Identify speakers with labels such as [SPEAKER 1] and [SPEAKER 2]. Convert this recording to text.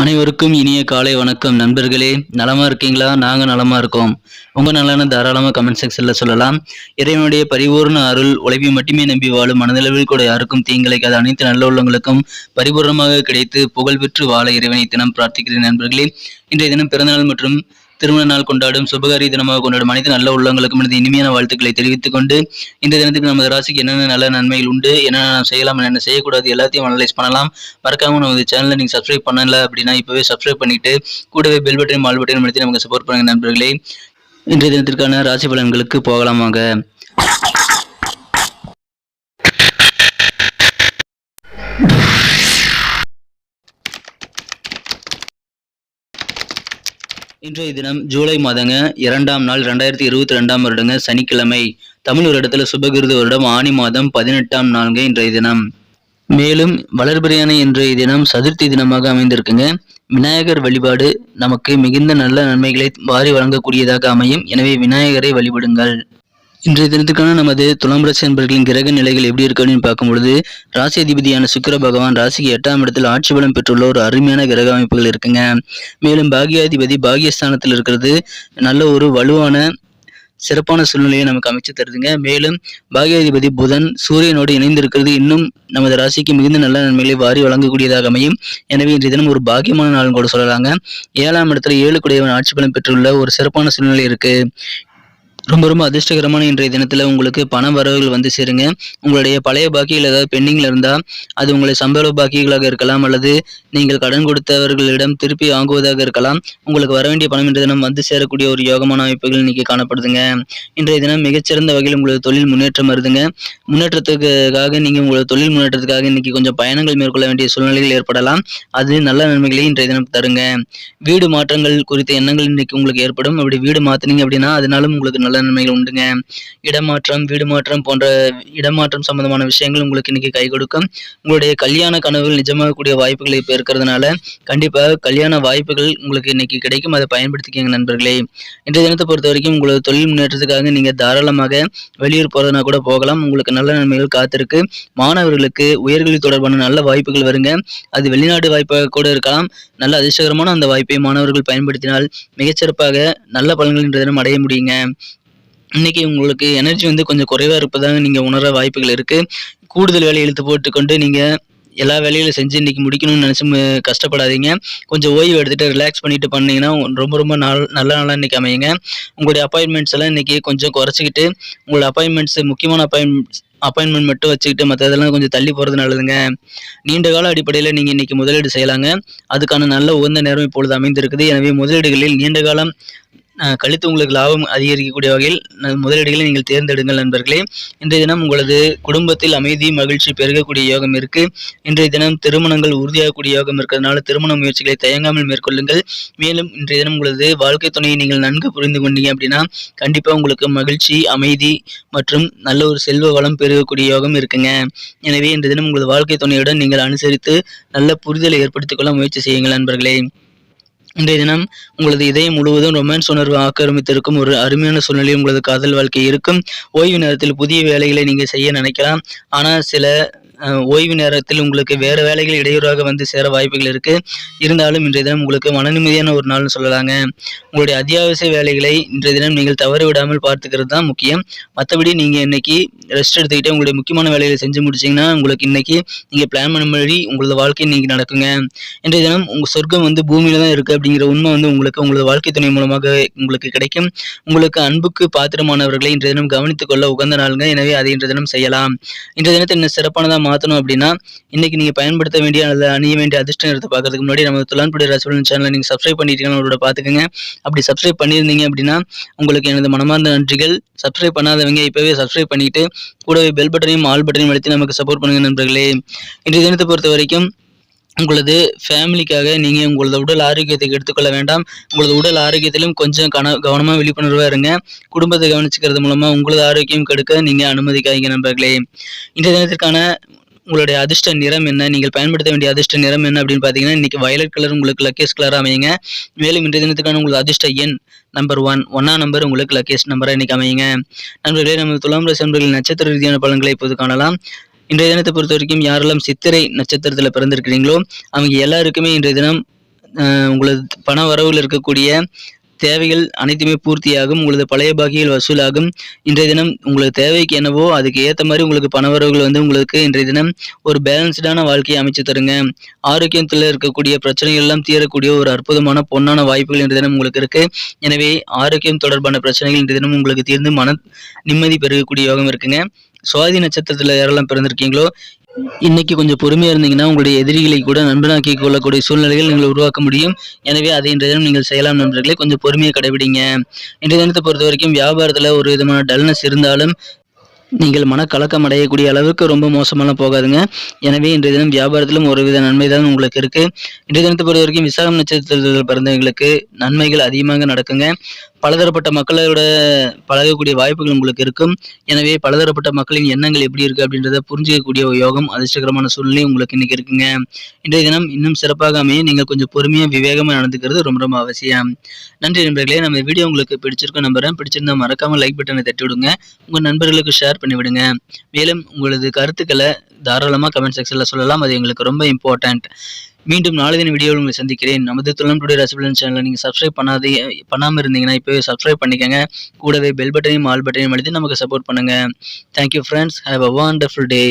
[SPEAKER 1] அனைவருக்கும் இனிய காலை வணக்கம். நண்பர்களே நலமா இருக்கீங்களா? நாங்க நலமா இருக்கோம். உங்க நலன தாராளமா கமெண்ட் செக்ஷனில் சொல்லலாம். இறைவனுடைய பரிபூர்ண அருள் உழைப்பை மட்டுமே நம்பி வாழும் மனதளவில் கூட யாருக்கும் தீங்கிழைக்காத அனைத்து நல்ல உள்ளங்களுக்கும் பரிபூர்ணமாக கிடைத்து புகழ் பெற்று வாழ இறைவனை தினம் பிரார்த்திக்கிறேன் நண்பர்களே. இன்றைய தினம் பிறந்தநாள் மற்றும் திருமண நாள் கொண்டாடும் சுபகாரி தினமாக கொண்டாடும் அனைத்து நல்ல உள்ளங்களுக்கும் எனது இனிமையான வாழ்த்துக்களை தெரிவித்துக் கொண்டு இந்த தினத்துக்கு நமது ராசிக்கு என்னென்ன நல்ல நன்மைகள் உண்டு என்னென்ன நாம் செய்யலாம் என்னென்ன செய்யக்கூடாது எல்லாத்தையும் அனலைஸ் பண்ணலாம். மறக்காம நமது சேனலை நீங்கள் சப்ஸ்கிரைப் பண்ணல அப்படின்னா இப்போவே சப்ஸ்கிரைப் பண்ணிட்டு கூடவே பெல் பட்டன் மால் பட்டன் நமக்கு சப்போர்ட் பண்ணுங்க நண்பர்களே. இன்றைய தினத்திற்கான ராசி பலன்களுக்கு போகலாமாங்க இன்றைய தினம் ஜூலை மாதங்க இரண்டாம் நாள் ரெண்டாயிரத்தி இருபத்தி ரெண்டாம் வருடங்க சனிக்கிழமை. தமிழ் வருடத்துல சுபகிருது வருடம் ஆனி மாதம் பதினெட்டாம் நாளுங்க இன்றைய தினம். மேலும் வளர்பிரியாணி இன்றைய தினம் சதுர்த்தி தினமாக அமைந்திருக்குங்க. விநாயகர் வழிபாடு நமக்கு மிகுந்த நல்ல நன்மைகளை வாரி வழங்கக்கூடியதாக அமையும். எனவே விநாயகரை வழிபடுங்கள். இன்றைய தினத்துக்கான நமது துலாம் ராசி என்பர்களின் கிரக நிலைகள் எப்படி இருக்குன்னு பார்க்கும்பொழுது ராசி அதிபதியான சுக்கர பகவான் ராசிக்கு எட்டாம் இடத்தில் ஆட்சி பலம் பெற்றுள்ள ஒரு அருமையான கிரக அமைப்புகள் இருக்குங்க. மேலும் பாகியாதிபதி பாகியஸ்தானத்தில் இருக்கிறது. நல்ல ஒரு வலுவான சிறப்பான சூழ்நிலையை நமக்கு அமைச்சு தருதுங்க. மேலும் பாகியாதிபதி புதன் சூரியனோடு இணைந்திருக்கிறது. இன்னும் நமது ராசிக்கு மிகுந்த நல்ல நன்மைகளை வாரி வழங்கக்கூடியதாக அமையும். எனவே இன்றைய தினம் ஒரு பாக்கியமான நாள் கூட சொல்லலாங்க. ஏழாம் இடத்துல ஏழு குடையவன் ஆட்சி பலம் பெற்றுள்ள ஒரு சிறப்பான சூழ்நிலை இருக்கு. ரொம்ப ரொம்ப அதிர்ஷ்டகரமான இன்றைய தினத்தில் உங்களுக்கு பண வரவுகள் வந்து சேருங்க. உங்களுடைய பழைய பாக்கியில் ஏதாவது பெண்டிங்கில் இருந்தால் அது உங்களை சம்பள பாக்கிகளாக இருக்கலாம் அல்லது நீங்கள் கடன் கொடுத்தவர்களிடம் திருப்பி வாங்குவதாக இருக்கலாம். உங்களுக்கு வர வேண்டிய பணம் இன்றைய தினம் வந்து சேரக்கூடிய ஒரு யோகமான அமைப்புகள் இன்னைக்கு காணப்படுதுங்க. இன்றைய தினம் மிகச்சிறந்த வகையில் உங்களது தொழில் முன்னேற்றம் வருதுங்க. முன்னேற்றத்துக்காக நீங்கள் உங்களது தொழில் முன்னேற்றத்துக்காக இன்னைக்கு கொஞ்சம் பயணங்கள் மேற்கொள்ள வேண்டிய சூழ்நிலைகள் ஏற்படலாம். அது நல்ல நன்மைகளை இன்றைய தினம் தருங்க. வீடு மாற்றங்கள் குறித்த எண்ணங்கள் இன்னைக்கு உங்களுக்கு ஏற்படும். அப்படி வீடு மாற்றினீங்க அப்படின்னா அதனாலும் உங்களுக்கு நல்ல நன்மைகள் உண்டுங்க. இடமாற்றம் வீடு மாற்றம் போன்ற இடமாற்றம் சம்பந்தமான விஷயங்கள் உங்களுக்கு இன்னைக்கு கை கொடுக்கும். உங்களுடைய கல்யாண கனவுகள் நிஜமாகக்கூடிய வாய்ப்புகள் இப்போ இருக்கிறதுனால கண்டிப்பாக கல்யாண வாய்ப்புகள் உங்களுக்கு இன்னைக்கு கிடைக்கும். அதை பயன்படுத்திக்கங்க நண்பர்களே. இன்றைய தினத்தை பொறுத்த வரைக்கும் உங்களது தொழில் முன்னேற்றத்துக்காக நீங்கள் தாராளமாக வெளியூர் போகிறதுனா கூட போகலாம். உங்களுக்கு நல்ல நன்மைகள் காத்திருக்கு. மாணவர்களுக்கு உயர்கல்வி தொடர்பான நல்ல வாய்ப்புகள் வருங்க. அது வெளிநாடு வாய்ப்பாக கூட இருக்கலாம். நல்ல அதிர்ஷ்டகரமான அந்த வாய்ப்பை மாணவர்கள் பயன்படுத்தினால் மிகச்சிறப்பாக நல்ல பலன்கள் இன்றைய தினம் அடைய முடியுங்க. இன்னைக்கு உங்களுக்கு எனர்ஜி வந்து கொஞ்சம் குறைவாக இருப்பதாக நீங்கள் உணர வாய்ப்புகள் இருக்குது கூடுதல் வேலை இழுத்து போட்டுக்கொண்டு நீங்கள் எல்லா வேலையிலும் செஞ்சு இன்னைக்கு முடிக்கணும்னு நினச்சி கஷ்டப்படாதீங்க. கொஞ்சம் ஓய்வு எடுத்துகிட்டு ரிலாக்ஸ் பண்ணிட்டு பண்ணீங்கன்னா ரொம்ப ரொம்ப நாள் நல்ல நாளாக இன்னைக்கு அமையுங்க. உங்களுடைய அப்பாயின்மெண்ட்ஸ் எல்லாம் இன்றைக்கி கொஞ்சம் குறைச்சிக்கிட்டு உங்களோட அப்பாயின்மெண்ட்ஸ் முக்கியமான அப்பாயின்மெண்ட்ஸ் அப்பாயின்மெண்ட் மட்டும் வச்சுக்கிட்டு மற்றதெல்லாம் கொஞ்சம் தள்ளி போகிறது நல்லதுங்க. நீண்ட கால அடிப்படையில் நீங்கள் இன்றைக்கி முதலீடு செய்யலாங்க. அதுக்கான நல்ல உகந்த நேரம் இப்பொழுது அமைந்திருக்குது. எனவே முதலீடுகளில் நீண்ட காலம் கழித்து உங்களுக்கு லாபம் அதிகரிக்கக்கூடிய வகையில் முதலீடுகளை நீங்கள் தேர்ந்தெடுங்கள் நண்பர்களே. இன்றைய தினம் உங்களது குடும்பத்தில் அமைதி மகிழ்ச்சி பெருகக்கூடிய யோகம் இருக்கு. இன்றைய தினம் திருமணங்கள் உறுதியாகக்கூடிய யோகம் இருக்கிறதுனால திருமண முயற்சிகளை தயங்காமல் மேற்கொள்ளுங்கள். மேலும் இன்றைய தினம் உங்களது வாழ்க்கை துணையை நீங்கள் நன்கு புரிந்து கொண்டீங்க அப்படின்னா கண்டிப்பாக உங்களுக்கு மகிழ்ச்சி அமைதி மற்றும் நல்ல ஒரு செல்வ வளம் பெருகக்கூடிய யோகம் இருக்குங்க. எனவே இன்றைய தினம் உங்களது வாழ்க்கை துணையுடன் நீங்கள் அனுசரித்து நல்ல புரிதலை ஏற்படுத்திக் கொள்ள முயற்சி செய்யுங்கள் நண்பர்களே. இன்றைய தினம் உங்களது இதயம் முழுவதும் ரொமான்ஸ் உணர்வு ஆக்கிரமித்திருக்கும் ஒரு அருமையான சூழ்நிலையும் உங்களது காதல் வாழ்க்கை இருக்கும். ஓய்வு நேரத்தில் புதிய வேலைகளை நீங்கள் செய்ய நினைக்கலாம். ஆனால் சில ஓய்வு நேரத்தில் உங்களுக்கு வேற வேலைகள் இடையூறாக வந்து சேர வாய்ப்புகள் இருக்கு. இருந்தாலும் இன்றைய தினம் உங்களுக்கு மன நிம்மதியான ஒரு நாள்னு சொல்லலாங்க. உங்களுடைய அத்தியாவசிய வேலைகளை இன்றைய தினம் நீங்கள் தவறி விடாமல் பார்த்துக்கிறது தான் முக்கியம். மற்றபடி நீங்கள் இன்னைக்கு ரெஸ்ட் எடுத்துக்கிட்டு உங்களுடைய முக்கியமான வேலைகளை செஞ்சு முடிச்சீங்கன்னா உங்களுக்கு இன்னைக்கு நீங்கள் பிளான் பண்ண மாதிரி உங்களது வாழ்க்கை இன்றைக்கி நடக்குங்க. இன்றைய தினம் உங்கள் சொர்க்கம் வந்து பூமியில தான் இருக்குது அப்படிங்கிற உண்மை வந்து உங்களுக்கு உங்களது வாழ்க்கை துணை மூலமாக உங்களுக்கு கிடைக்கும். உங்களுக்கு அன்புக்கு பாத்திரமானவர்களை இன்றைய தினம் கவனித்துக் கொள்ள உகந்த நாளுங்க. எனவே அதை இன்றைய தினம் செய்யலாம். இன்றைய தினத்தை இன்னும் சிறப்பானதாக மாற்றணும் அப்படின்னா இன்னைக்கு நீங்கள் பயன்படுத்த வேண்டிய அல்லது அணிய வேண்டிய அதிர்ஷ்ட நேரத்தை பார்க்கறதுக்கு முன்னாடி நம்ம துலான்புடி ராசிபலன் சேனலை நீங்கள் சப்ஸ்கிரைப் பண்ணிட்டீங்கன்னா அவரோட பார்த்துக்கோங்க. அப்படி சப்ஸ்கிரைப் பண்ணியிருந்தீங்க அப்படின்னா உங்களுக்கு எனது மனமார்ந்த நன்றிகள். சப்ஸ்கிரைப் பண்ணாதவங்க இப்போவே சப்ஸ்கிரைப் பண்ணிட்டு கூடவே பெல் பட்டனையும் ஆல் பட்டனையும் அழுத்தி நமக்கு சப்போர்ட் பண்ணுங்க நண்பர்களே. இன்றைய தினத்தை பொறுத்த வரைக்கும் உங்களது ஃபேமிலிக்காக நீங்கள் உங்களது உடல் ஆரோக்கியத்தை எடுத்துக்கொள்ள வேண்டாம். உங்களது உடல் ஆரோக்கியத்திலும் கொஞ்சம் கன கவனமாக விழிப்புணர்வாக இருங்க. குடும்பத்தை கவனிச்சுக்கிறது மூலமாக உங்களது ஆரோக்கியம் கெடுக்க நீங்கள் அனுமதிக்காதீங்க நண்பர்களே. இன்றைய தினத்திற்கான உங்களுடைய அதிர்ஷ்ட நிறம் என்ன? நீங்கள் பயன்படுத்த வேண்டிய அதிர்ஷ்ட நிறம் என்ன அப்படின்னு பார்த்தீங்கன்னா இன்னைக்கு வயலட் கலர் உங்களுக்கு லக்கேஸ் கலராக அமையுங்க. மேலும் இன்றைய தினத்துக்கான உங்களுக்கு அதிர்ஷ்ட எண் நம்பர் ஒன் ஒன்னா நம்பர் உங்களுக்கு லக்கேஸ் நம்பராக இன்னைக்கு அமையுங்க. நண்பர்களே நம்ம துலாம் ராசி நண்பர்களின் நட்சத்திர ரீதியான பலன்களை இப்போது காணலாம். இன்றைய தினத்தை பொறுத்த வரைக்கும் யாரெல்லாம் சித்திரை நட்சத்திரத்தில் பிறந்திருக்கிறீங்களோ அவங்க எல்லாருக்குமே இன்றைய தினம் உங்களது பண வரவில் இருக்கக்கூடிய தேவைகள் அனைத்துமே பூர்த்தியாகும் உங்களது பழைய பாக்கிகள் வசூலாகும். இன்றைய தினம் உங்களுக்கு தேவைக்கு என்னவோ அதுக்கு ஏற்ற மாதிரி உங்களுக்கு பணவரவுகள் வந்து உங்களுக்கு இன்றைய தினம் ஒரு பேலன்ஸ்டான வாழ்க்கையை அமைச்சு தருங்க. ஆரோக்கியத்தில் இருக்கக்கூடிய பிரச்சனைகள் எல்லாம் தீரக்கூடிய ஒரு அற்புதமான பொன்னான வாய்ப்புகள் இன்றைய தினம் உங்களுக்கு இருக்கு. எனவே ஆரோக்கியம் தொடர்பான பிரச்சனைகள் இன்றைய தினம் உங்களுக்கு தீர்ந்து மன நிம்மதி பெருகக்கூடிய யோகம் இருக்குங்க. சுவாதி நட்சத்திரத்தில் யாரெல்லாம் பிறந்திருக்கீங்களோ இன்னைக்கு கொஞ்சம் பொறுமையாக இருந்தீங்கன்னா உங்களுடைய எதிரிகளை கூட நண்பனாக்கி கொள்ளக்கூடிய சூழ்நிலைகள் நீங்கள் உருவாக்க முடியும். எனவே அதை இன்றைய தினம் நீங்கள் செய்யலாம் நண்பர்களே கொஞ்சம் பொறுமையாக கடைபிடிங்க. இன்றைய தினத்தை பொறுத்த வரைக்கும் வியாபாரத்தில் ஒரு விதமான டல்னஸ் இருந்தாலும் நீங்கள் மனக்கலக்கம் அடையக்கூடிய அளவுக்கு ரொம்ப மோசமெல்லாம் போகாதுங்க. எனவே இன்றைய தினம் வியாபாரத்திலும் ஒரு வித நன்மை தான் உங்களுக்கு இருக்கு. இன்றைய தினத்தை பொறுத்த வரைக்கும் விசாகம் நட்சத்திரத்தில் பிறந்தவங்களுக்கு நன்மைகள் அதிகமாக நடக்குங்க. பலதரப்பட்ட மக்களோட பழகக்கூடிய வாய்ப்புகள் உங்களுக்கு இருக்கும். எனவே பலதரப்பட்ட மக்களின் எண்ணங்கள் எப்படி இருக்கு அப்படின்றத புரிஞ்சிக்கக்கூடிய ஒரு யோகம் அதிர்ஷ்டகரமான சூழ்நிலை உங்களுக்கு இன்னைக்கு இருக்குங்க. இன்றைய தினம் இன்னும் சிறப்பாக அமைய நீங்கள் கொஞ்சம் பொறுமையாக விவேகமாக நடந்துக்கிறது ரொம்ப ரொம்ப அவசியம். நன்றி நண்பர்களே நம்ம வீடியோ உங்களுக்கு பிடிச்சிருக்கோம் நம்புறேன். பிடிச்சிருந்தா மறக்காமல் லைக் பட்டனை தட்டி விடுங்க உங்கள் நண்பர்களுக்கு ஷேர் பண்ணிவிடுங்க. மேலும் உங்களது கருத்துக்களை தாராளமாக கமெண்ட் செக்ஷனில் சொல்லலாம். அது எங்களுக்கு ரொம்ப இம்பார்ட்டண்ட் மீண்டும் நாளை தின வீடியோவில் உங்களை சந்திக்கிறேன். நமது துளம் டுடே ரசிபலன் சேனலை நீங்கள் சப்ஸ்கிரைப் பண்ணாதே பண்ணாமல் இருந்தீங்கன்னா இப்போவே சப்ஸ்கிரைப் பண்ணிக்கோங்க. கூடவே பெல் பட்டனையும் ஆல் பட்டனையும் அழுத்தி நமக்கு சப்போர்ட் பண்ணுங்க. Thank you friends have a wonderful day